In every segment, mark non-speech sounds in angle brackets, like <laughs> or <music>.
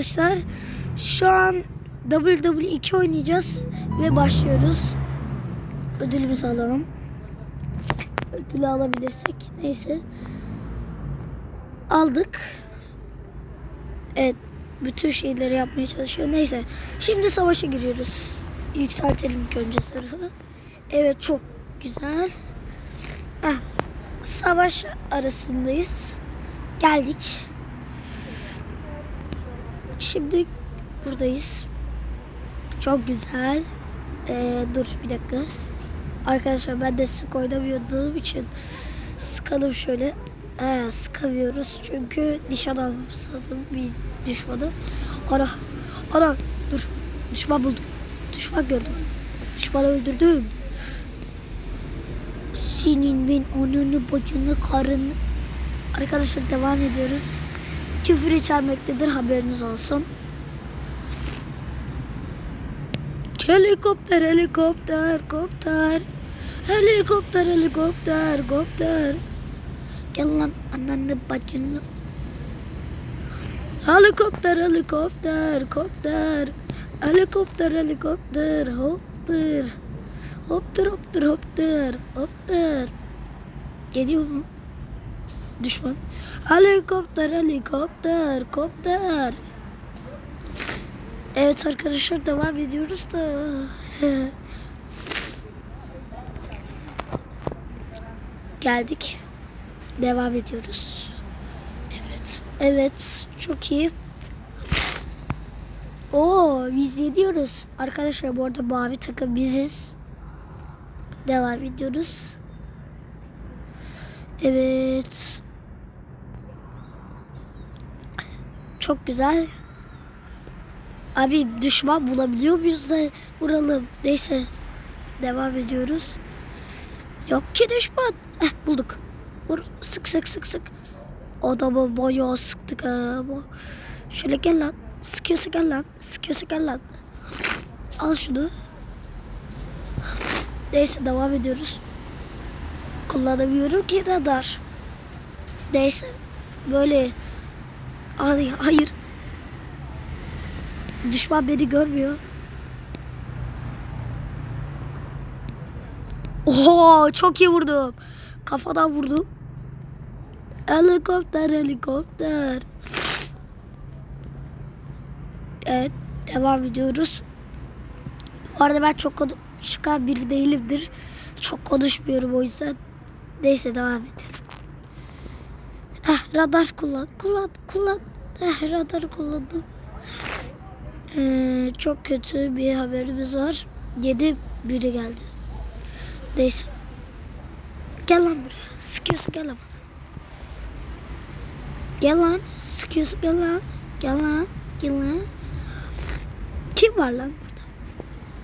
Arkadaşlar şu an WWE2 oynayacağız ve başlıyoruz. Ödülümüzü alalım. Ödülü alabilirsek neyse. Aldık. Evet bütün şeyleri yapmaya çalışıyor. Neyse şimdi savaşa giriyoruz. Yükseltelim ilk önce zırhı. Evet çok güzel. Heh, savaş arasındayız. Geldik. Şimdi buradayız. Çok güzel. Ee, dur bir dakika. Arkadaşlar ben de sık oynamıyordum için sıkalım şöyle. Ee, sıkamıyoruz çünkü nişan almamız lazım bir düşmanı. Ana, ana dur. Düşman buldum. Düşman gördüm. Düşmanı öldürdüm. Senin ben ananı bacını karını. Arkadaşlar devam ediyoruz. Küfür içermektedir haberiniz olsun. Helikopter, helikopter, kopter. Helikopter, helikopter, kopter. Gel lan ananı bacını. Helikopter, helikopter, kopter. Helikopter, helikopter, hopter. Hopter, hopter, hopter, hopter. Geliyor mu? Düşman. Helikopter, helikopter, kopter. Evet arkadaşlar devam ediyoruz da. <laughs> Geldik. Devam ediyoruz. Evet. Evet. Çok iyi. Oo biz yediyoruz. Arkadaşlar bu arada mavi takım biziz. Devam ediyoruz. Evet. Çok güzel. Abi düşman bulabiliyor muyuz da vuralım. Neyse. Devam ediyoruz. Yok ki düşman. Heh, bulduk. Vur. Sık sık sık sık. Adamı bayağı sıktık. Bu- Şöyle gel lan. Sıkıyorsa gel lan. Sıkıyorsa gel lan. Al şunu. Neyse devam ediyoruz. Kullanamıyorum ki radar. Neyse. Böyle. Ay, hayır. Düşman beni görmüyor. Oho çok iyi vurdum. Kafadan vurdum. Helikopter helikopter. Evet devam ediyoruz. Bu arada ben çok konuşkan biri değilimdir. Çok konuşmuyorum o yüzden. Neyse devam edelim. Heh, radar kullan. Kullan. Kullan. Heh, radar kullandım. Ee, çok kötü bir haberimiz var. Yedi biri geldi. Neyse. Gel lan buraya. Sıkıyorsun gel lan. Gel lan. Sıkıyorsun gel lan. Gel lan. Gel lan. Kim var lan burada?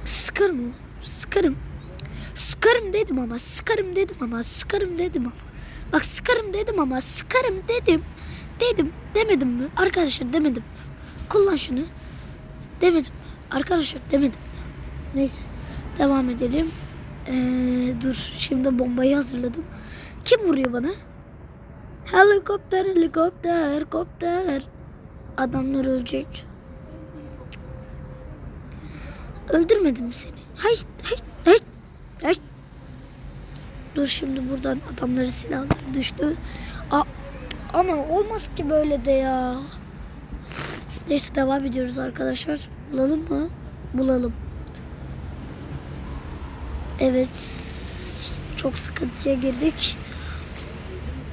Sıkarım oğlum. Sıkarım. Sıkarım dedim ama. Sıkarım dedim ama. Sıkarım dedim ama. Bak sıkarım dedim ama. Sıkarım dedim. Dedim. Demedim mi? Arkadaşlar demedim. Kullan şunu. Demedim. Arkadaşlar demedim. Neyse. Devam edelim. Ee, dur. Şimdi bombayı hazırladım. Kim vuruyor bana? Helikopter, helikopter, helikopter. Adamlar ölecek. Öldürmedim seni. Hay, hay, hay, hay. Dur şimdi buradan adamların silahları düştü. Ama olmaz ki böyle de ya. Neyse devam ediyoruz arkadaşlar. Bulalım mı? Bulalım. Evet. Çok sıkıntıya girdik.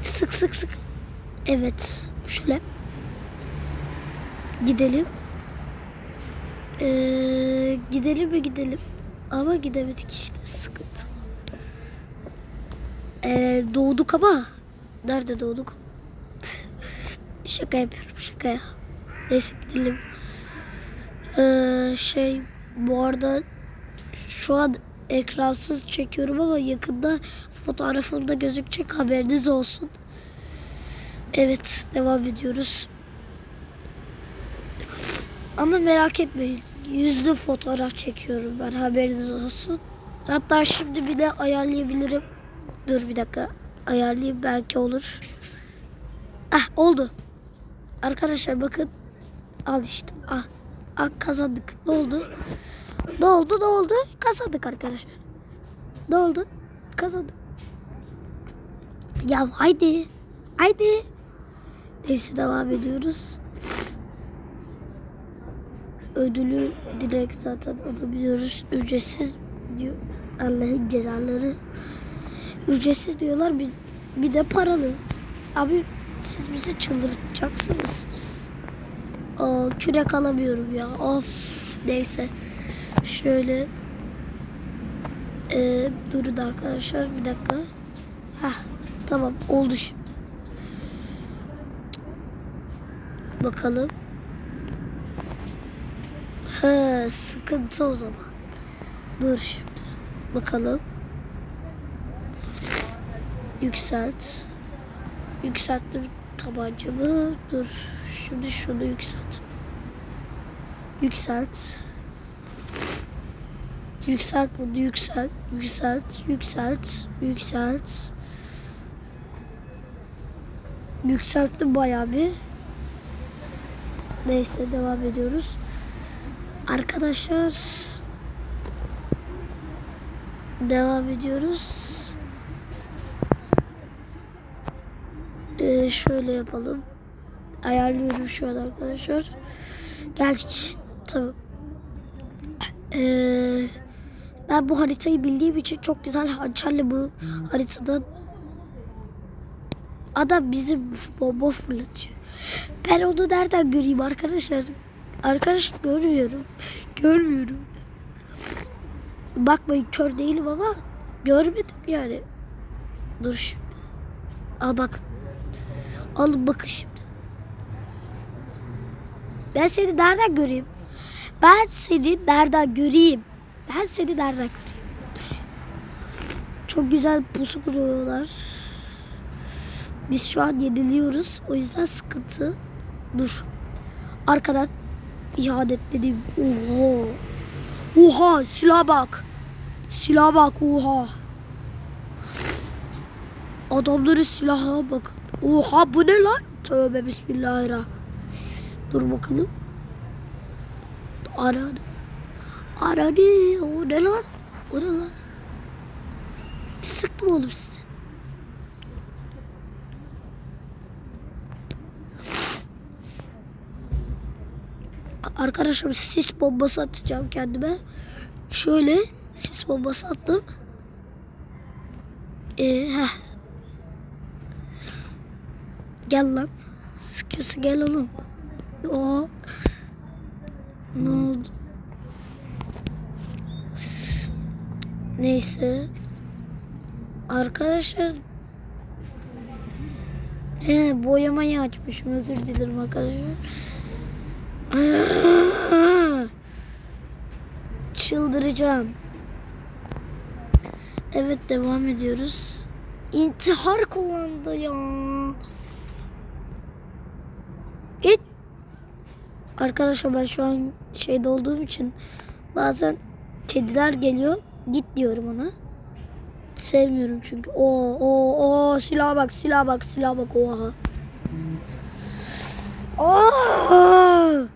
Sık sık sık. Evet. Şöyle. Gidelim. Ee, gidelim mi gidelim. Ama gidemedik işte. Sıkıntı. Ee, doğduk ama. Nerede doğduk? Şaka yapıyorum şaka ya. Neyse gidelim. Ee, şey bu arada şu an ekransız çekiyorum ama yakında fotoğrafımda gözükecek haberiniz olsun. Evet devam ediyoruz. Ama merak etmeyin. Yüzlü fotoğraf çekiyorum ben haberiniz olsun. Hatta şimdi bir de ayarlayabilirim. Dur bir dakika. Ayarlayayım belki olur. Ah oldu. Arkadaşlar bakın. Al işte. Ah. Ah kazandık. Ne oldu? Ne oldu? Ne oldu? Kazandık arkadaşlar. Ne oldu? Kazandık. Ya haydi. Haydi. Neyse devam ediyoruz. Ödülü direkt zaten alabiliyoruz. Ücretsiz diyor. Allah'ın cezaları. Ücretsiz diyorlar biz bir de paralı. Abi siz bizi çıldırtacaksınız. Aa, kürek alamıyorum ya. Of. Neyse. Şöyle. Ee, durun arkadaşlar bir dakika. Hah, tamam oldu şimdi. Bakalım. He, sıkıntı o zaman. Dur şimdi. Bakalım. Yükselt. Yükselttim tabancamı. Dur. Şimdi şunu yükselt. Yükselt. Yükselt bunu yükselt. Yükselt. Yükselt. Yükselt. Yükselttim bayağı bir. Neyse devam ediyoruz. Arkadaşlar devam ediyoruz. Ee, şöyle yapalım. Ayarlıyorum şu an arkadaşlar. Geldik. Tamam. Ee, ben bu haritayı bildiğim için çok güzel hançerle bu haritadan adam bizim bomba fırlatıyor. Ben onu nereden göreyim arkadaşlar? Arkadaş görmüyorum. Görmüyorum. Bakmayın kör değilim ama görmedim yani. Dur şimdi. Al bak. Alın bakın. Ben seni nereden göreyim? Ben seni nereden göreyim? Ben seni nereden göreyim? Çok güzel pusu kuruyorlar. Biz şu an yeniliyoruz. O yüzden sıkıntı. Dur. Arkadan ihanet dedim. Oha. Oha silah bak. Silah bak oha. Adamların silaha bakın. Oha bu ne lan? Tövbe bismillahirrahmanirrahim. Dur bakalım. Aranı. Aranı. O ne lan? O ne lan? Sıktım oğlum size. Arkadaşlar sis bombası atacağım kendime. Şöyle sis bombası attım. Ee, heh. Gel lan. Sıkıyorsa gel oğlum. O. Ne oldu? Neyse. Arkadaşlar He, boyamayı açmışım. Özür dilerim arkadaşlar. <laughs> Çıldıracağım. Evet devam ediyoruz. İntihar kullandı ya. Arkadaşlar ben şu an şeyde olduğum için bazen kediler geliyor. Git diyorum ona. Sevmiyorum çünkü. O o o silah bak silah bak silah bak oha. Oh!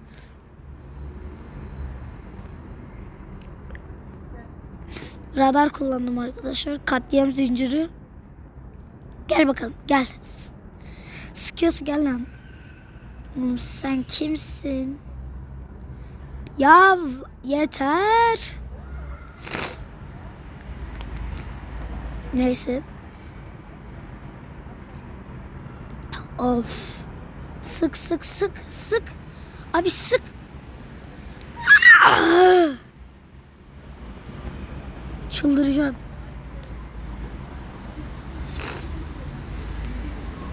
Radar kullandım arkadaşlar. Katliam zinciri. Gel bakalım gel. Sıkıyorsa gel lan. Sen kimsin? Ya yeter. Neyse. Of. Sık sık sık sık. Abi sık. Çıldıracağım.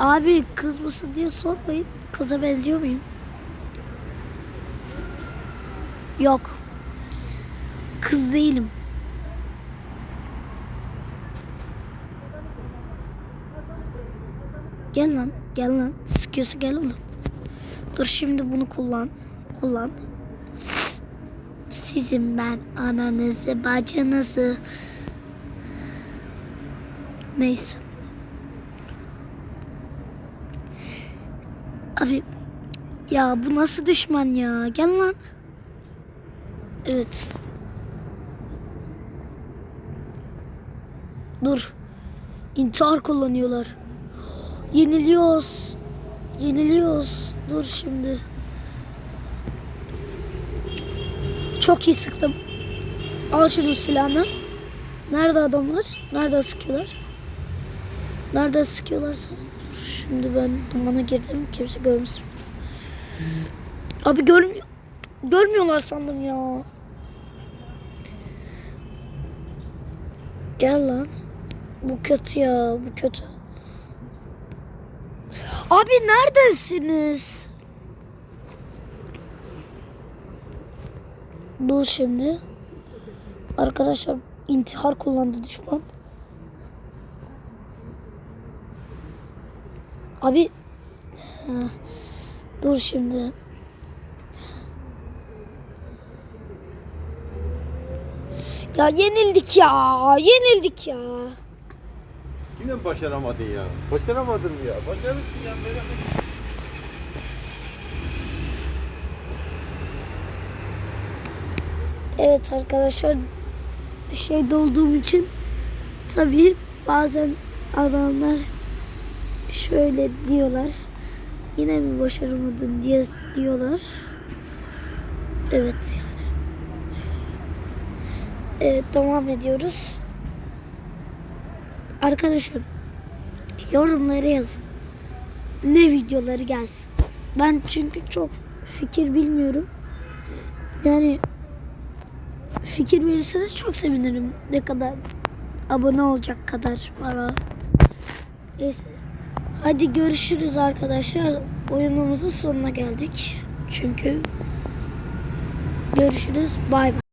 Abi kız mısın diye sormayın. Kıza benziyor muyum? Yok. Kız değilim. Gel lan, gel lan. Sıkıyorsa gel oğlum. Dur şimdi bunu kullan. Kullan. Sizin ben ananızı, bacınızı. Neyse. Abi Ya bu nasıl düşman ya? Gel lan. Evet. Dur. İntihar kullanıyorlar. Yeniliyoruz. Yeniliyoruz. Dur şimdi. Çok iyi sıktım. Al şunu silahını. Nerede adamlar? Nerede sıkıyorlar? Nerede sıkıyorlar sana? Şimdi ben dumana girdim. Kimse görmesin. Abi görmüyor. Görmüyorlar sandım ya. Gel lan. Bu kötü ya. Bu kötü. Abi neredesiniz? Dur şimdi. Arkadaşlar intihar kullandı düşman. Abi dur şimdi. Ya yenildik ya. Yenildik ya. Yine başaramadın ya. Başaramadın ya. Başarırsın ya. Merak. Evet arkadaşlar şey dolduğum için tabii bazen adamlar şöyle diyorlar. Yine mi başaramadın diye diyorlar. Evet yani. Evet devam ediyoruz. Arkadaşlar yorumlara yazın. Ne videoları gelsin. Ben çünkü çok fikir bilmiyorum. Yani fikir verirseniz çok sevinirim. Ne kadar abone olacak kadar bana. Neyse. Hadi görüşürüz arkadaşlar. Oyunumuzun sonuna geldik. Çünkü görüşürüz. Bay bay.